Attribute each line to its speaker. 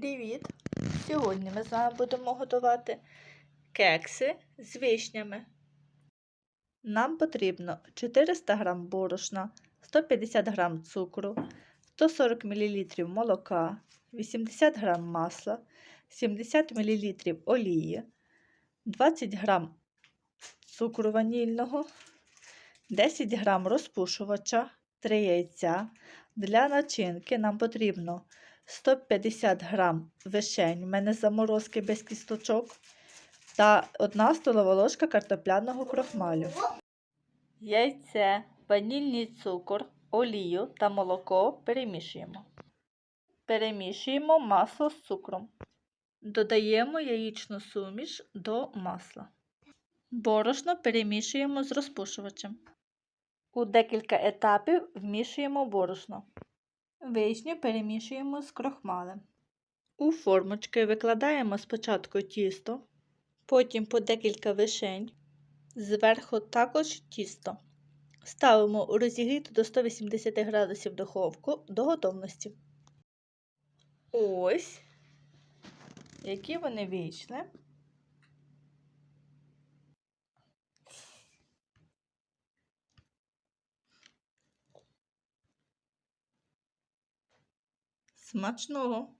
Speaker 1: Привіт! Сьогодні ми з вами будемо готувати кекси з вишнями. Нам потрібно 400 г борошна, 150 г цукру, 140 мл молока, 80 г масла, 70 мл олії, 20 г цукру ванільного, 10 г розпушувача, 3 яйця. Для начинки нам потрібно 150 грам вишень, в мене заморозки без кісточок, та 1 столова ложка картопляного крохмалю. Яйце, ванільний цукор, олію та молоко перемішуємо. Перемішуємо масло з цукром. Додаємо яєчну суміш до масла. Борошно перемішуємо з розпушувачем. У декілька етапів вмішуємо борошно. Вишню перемішуємо з крохмалем. У формочки викладаємо спочатку тісто, потім по декілька вишень, зверху також тісто. Ставимо у розігріту до 180 градусів духовку до готовності. Ось, які вони вийшли. Смачного!